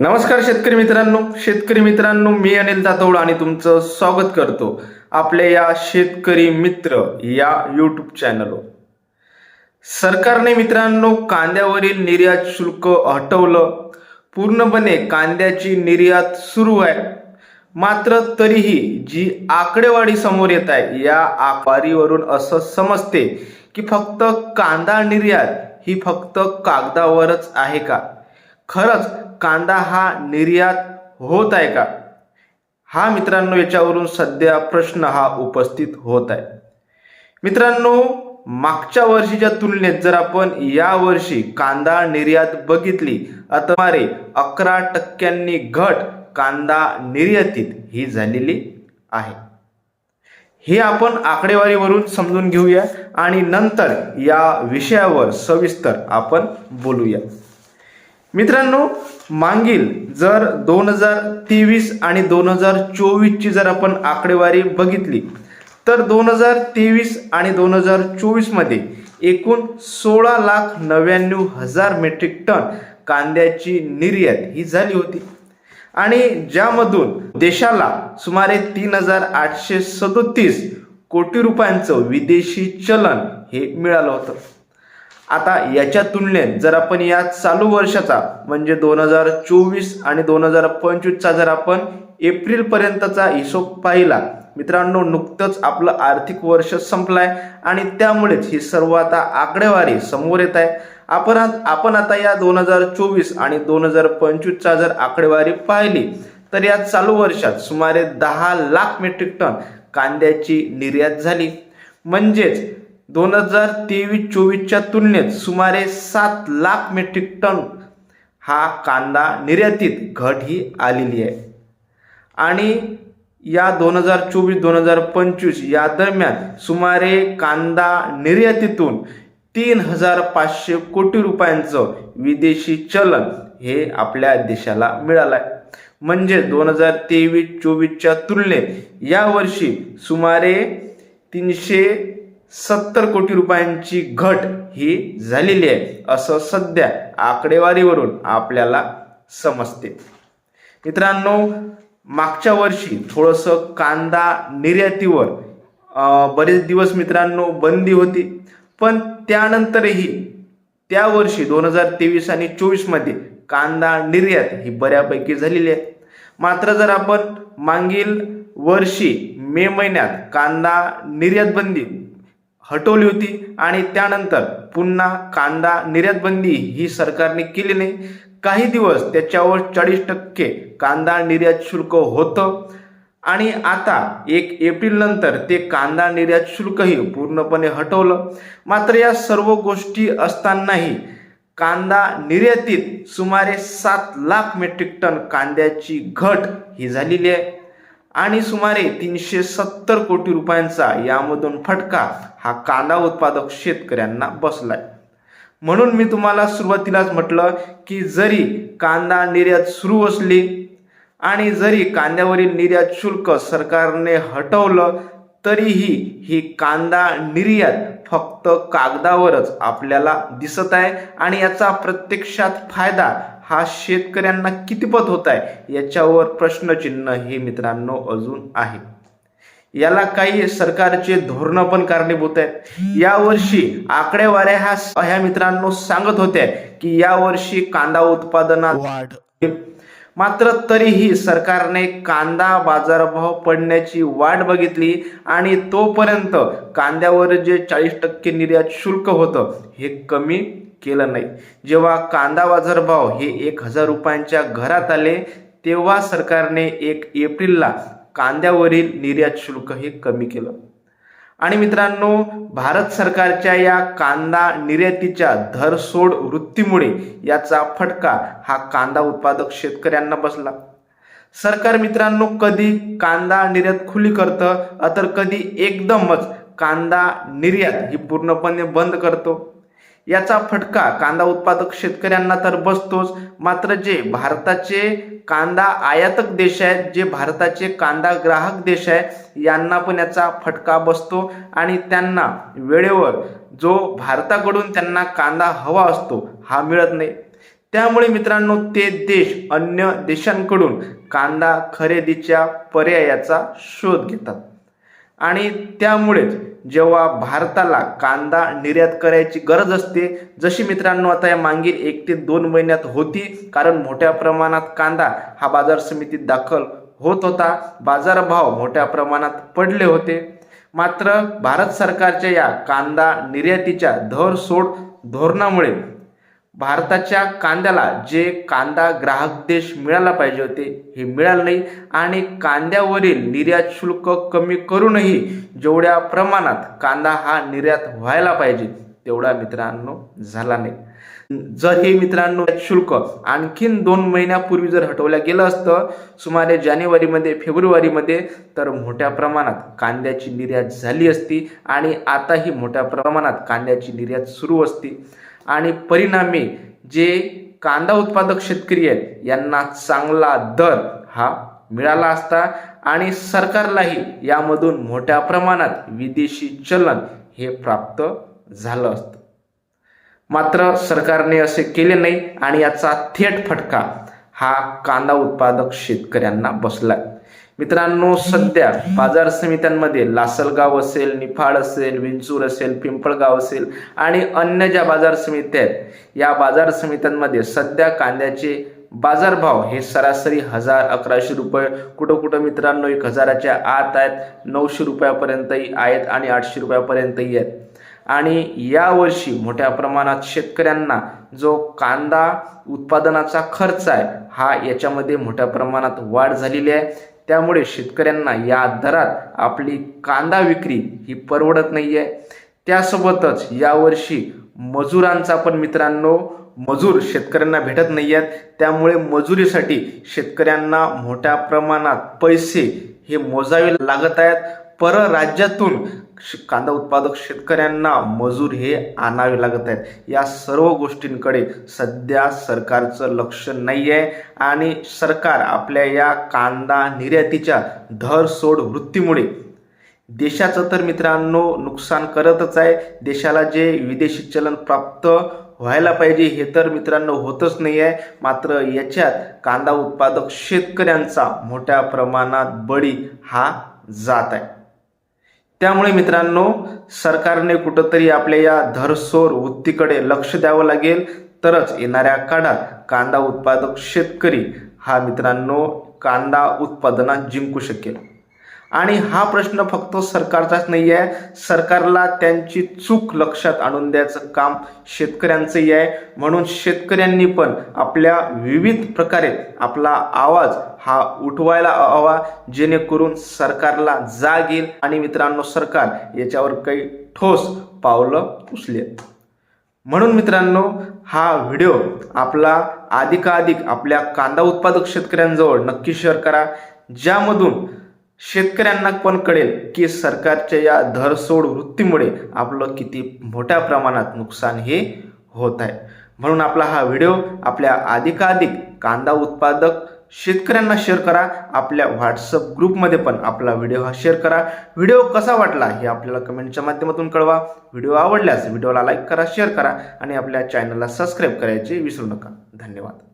नमस्कार शेतकरी मित्रांनो. शेतकरी मित्रांनो मी अनिल जातवड आणि तुमचं स्वागत करतो आपल्या या शेतकरी मित्र या यूट्यूब चॅनलवर सरकारने मित्रांनो कांद्यावरील निर्यात शुल्क हटवलं. पूर्णपणे कांद्याची निर्यात सुरू आहे. मात्र तरीही जी आकडेवारी समोर येत आहे या आकडेवारीवरून असं समजते की फक्त कांदा निर्यात ही फक्त कागदावरच आहे का? खरंच कांदा हा निर्यात होत आहे का? हा मित्रांनो याच्यावरून सध्या प्रश्न हा उपस्थित होत आहे. मित्रांनो मागच्या वर्षीच्या तुलनेत जर आपण या वर्षी कांदा निर्यात बघितली अतमारे अकरा टक्क्यांनी घट कांदा निर्यातीत ही झालेली आहे. हे आपण आकडेवारीवरून समजून घेऊया आणि नंतर या विषयावर सविस्तर आपण बोलूया. मित्रांनो मागील जर दोन हजार तेवीस आणि दोन हजार चोवीसची जर आपण आकडेवारी बघितली तर दोन हजार तेवीस आणि दोन हजार चोवीसमध्ये एकूण सोळा लाख नव्याण्णव हजार मेट्रिक टन कांद्याची निर्यात ही झाली होती. आणि ज्यामधून देशाला सुमारे तीन हजार आठशे सदोतीस कोटी रुपयांचं विदेशी चलन हे मिळालं होतं. आता याच्या तुलनेत जर आपण या चालू वर्षाचा म्हणजे दोन हजार चोवीस आणि दोन हजार पंचवीसचा जर आपण एप्रिल पर्यंतचा हिशोब पाहिला मित्रांनो नुकतंच आपलं आर्थिक वर्ष संपलाय आणि त्यामुळेच ही सर्व आता आकडेवारी समोर येत आहे. आपण आपण आता या दोन हजार चोवीस आणि दोन हजार पंचवीसचा जर आकडेवारी पाहिली तर या चालू वर्षात सुमारे दहा लाख मेट्रिक टन कांद्याची निर्यात झाली. म्हणजेच दोन हजार तेवीस चोवीसच्या तुलनेत सुमारे सात लाख मेट्रिक टन हा कांदा निर्यातीत घट ही आलेली आहे. आणि या दोन हजार चोवीस दोन हजार पंचवीस या दरम्यान सुमारे कांदा निर्यातीतून तीन हजार पाचशे कोटी रुपयांचं विदेशी चलन हे आपल्या देशाला मिळालं आहे म्हणजे दोन हजार तेवीस चोवीसच्या तुलनेत यावर्षी सुमारे तीनशे सत्तर कोटी रुपयांची घट ही झालेली आहे असं सध्या आकडेवारीवरून आपल्याला समजते. मित्रांनो मागच्या वर्षी थोडंसं कांदा निर्यातीवर बरेच दिवस मित्रांनो बंदी होती पण त्यानंतरही त्या वर्षी दोन हजार तेवीस आणि चोवीसमध्ये कांदा निर्यात ही बऱ्यापैकी झालेली आहे. मात्र जर आपण मागील वर्षी मे महिन्यात कांदा निर्यात बंदी हटवली होती आणि त्यानंतर पुन्हा कांदा निर्यातबंदी ही सरकारने केली नाही. काही दिवस त्याच्यावर चाळीस टक्के कांदा निर्यात शुल्क होतं. आणि आता एक एप्रिल नंतर ते कांदा निर्यात शुल्कही पूर्णपणे हटवलं. मात्र या सर्व गोष्टी असतानाही कांदा निर्यातीत सुमारे सात लाख मेट्रिक टन कांद्याची घट ही झालेली आहे. आणि सुमारे तीनशे सत्तर कोटी रुपयांचा यामधून फटका हा कांदा उत्पादक शेतकऱ्यांना बसलाय. म्हणून मी तुम्हाला सुरुवातीलाच म्हटलं की जरी कांदा निर्यात सुरू असली आणि जरी कांद्यावरील निर्यात शुल्क सरकारने हटवलं तरीही ही कांदा निर्यात फक्त कागदावरच आपल्याला दिसत आहे आणि याचा प्रत्यक्षात फायदा हा शेतकऱ्यांना कितीपत होत आहे याच्यावर प्रश्नचिन्ह हे मित्रांनो अजून आहे. याला काही सरकारचे धोरणं पण कारणीभूत आहे यावर्षी आकडेवाऱ्या ह्या ह्या मित्रांनो सांगत होत्या की यावर्षी कांदा उत्पादनात वाढ. मात्र तरीही सरकारने कांदा बाजारभाव पडण्याची वाट बघितली आणि तोपर्यंत कांद्यावर जे चाळीस टक्के निर्यात शुल्क होतं हे कमी केलं नाही. जेव्हा कांदा बाजारभाव हे एक हजार रुपयांच्या घरात आले तेव्हा सरकारने एक एप्रिलला कांद्यावरील निर्यात शुल्क हे कमी केलं. आणि मित्रांनो भारत सरकारच्या या कांदा निर्यातीच्या धरसोड वृत्तीमुळे याचा फटका हा कांदा उत्पादक शेतकऱ्यांना बसला. सरकार मित्रांनो कधी कांदा निर्यात खुली करतं? तर कधी एकदमच कांदा निर्यात ही पूर्णपणे बंद करतो. याचा फटका कांदा उत्पादक शेतकऱ्यांना तर बसतोच. मात्र जे भारताचे कांदा आयातक देश आहेत जे भारताचे कांदा ग्राहक देश आहे यांना पण याचा फटका बसतो. आणि त्यांना वेळेवर जो भारताकडून त्यांना कांदा हवा असतो हा मिळत नाही. त्यामुळे मित्रांनो ते देश अन्य देशांकडून कांदा खरेदीच्या पर्यायाचा शोध घेतात. आणि त्यामुळेच जेव्हा भारताला कांदा निर्यात करायची गरज असते जशी मित्रांनो आता या मागील एक ते दोन महिन्यात होती कारण मोठ्या प्रमाणात कांदा हा बाजार समितीत दाखल होत होता. बाजारभाव मोठ्या प्रमाणात पडले होते. मात्र भारत सरकारच्या या कांदा निर्यातीच्या धर सोड धोरणामुळे भारताच्या कांद्याला जे कांदा ग्राहक देश मिळाला पाहिजे होते हे मिळालं नाही. आणि कांद्यावरील निर्यात शुल्क कमी करूनही जेवढ्या प्रमाणात कांदा हा निर्यात व्हायला पाहिजे तेवढा मित्रांनो झाला नाही. जर हे मित्रांनो शुल्क आणखीन दोन महिन्यापूर्वी जर हटवलं गेलं असतं सुमारे जानेवारीमध्ये फेब्रुवारीमध्ये तर मोठ्या प्रमाणात कांद्याची निर्यात झाली असती आणि आताही मोठ्या प्रमाणात कांद्याची निर्यात सुरू असती. आणि परिणामी जे कांदा उत्पादक शेतकरी आहेत यांना चांगला दर हा मिळाला असता आणि सरकारलाही यामधून मोठ्या प्रमाणात विदेशी चलन हे प्राप्त झालं असतं. मात्र सरकारने असे केले नाही आणि याचा थेट फटका हा कांदा उत्पादक शेतकऱ्यांना बसलाय. मित्रांनो सध्या बाजार समित्यांमध्ये लासलगाव असेल निफाड असेल विंचूर असेल पिंपळगाव असेल आणि अन्य ज्या बाजार समित्या आहेत या बाजार समित्यांमध्ये सध्या कांद्याचे बाजारभाव हे सरासरी हजार अकराशे रुपये. कुठं कुठं मित्रांनो एक हजाराच्या आत आहेत नऊशे रुपयापर्यंतही आहेत आणि आठशे रुपयापर्यंतही आहेत. आणि यावर्षी मोठ्या प्रमाणात शेतकऱ्यांना जो कांदा उत्पादनाचा खर्च आहे हा याच्यामध्ये मोठ्या प्रमाणात वाढ झालेली आहे. त्यामुळे शेतकऱ्यांना या दरात आपली कांदा विक्री ही परवडत नाही आहे त्यासोबतच यावर्षी मजुरांचा पण मित्रांनो मजूर शेतकऱ्यांना भेटत नाही आहेत त्यामुळे मजुरीसाठी शेतकऱ्यांना मोठ्या प्रमाणात पैसे हे मोजावे लागत आहेत. परराज्यातून कांदा उत्पादक शेतकऱ्यांना मजूर हे आणावे लागत आहेत. या सर्व गोष्टींकडे सध्या सरकारचं लक्ष नाही आहे आणि सरकार आपल्या या कांदा निर्यातीच्या धरसोड वृत्तीमुळे देशाचं तर मित्रांनो नुकसान करतच आहे. देशाला जे विदेशी चलन प्राप्त व्हायला पाहिजे हे तर मित्रांनो होतच नाही आहे मात्र याच्यात कांदा उत्पादक शेतकऱ्यांचा मोठ्या प्रमाणात बळी हा जात आहे. त्यामुळे मित्रांनो सरकारने कुठंतरी आपल्या या धरसोर वृत्तीकडे लक्ष द्यावं लागेल. तरच येणाऱ्या काळात कांदा उत्पादक शेतकरी हा मित्रांनो कांदा उत्पादनात जिंकू शकेल. आणि हा प्रश्न फक्त सरकारचाच नाही आहे सरकारला त्यांची चूक लक्षात आणून द्यायचं काम शेतकऱ्यांचंही आहे. म्हणून शेतकऱ्यांनी पण आपल्या विविध प्रकारे आपला आवाज हा उठवायला हवा जेणेकरून सरकारला जाग येईल आणि मित्रांनो सरकार याच्यावर काही ठोस पावलं उचलेल म्हणून मित्रांनो हा व्हिडिओ आपला अधिकाधिक आपल्या कांदा उत्पादक शेतकऱ्यांजवळ नक्की शेअर करा. ज्यामधून शेतकऱ्यांना पण कळेल की सरकारच्या या धरसोड वृत्तीमुळे आपलं किती मोठ्या प्रमाणात नुकसान हे होत आहे. म्हणून आपला हा व्हिडिओ आपल्या अधिकाधिक कांदा उत्पादक शेतकऱ्यांना शेअर करा. आपल्या व्हॉट्सअप ग्रुपमध्ये पण आपला व्हिडिओ हा शेअर करा. व्हिडिओ कसा वाटला हे आपल्याला कमेंटच्या माध्यमातून कळवा. व्हिडिओ आवडल्यास व्हिडिओला लाईक करा शेअर करा आणि आपल्या चॅनलला सबस्क्राईब करायचे विसरू नका. धन्यवाद.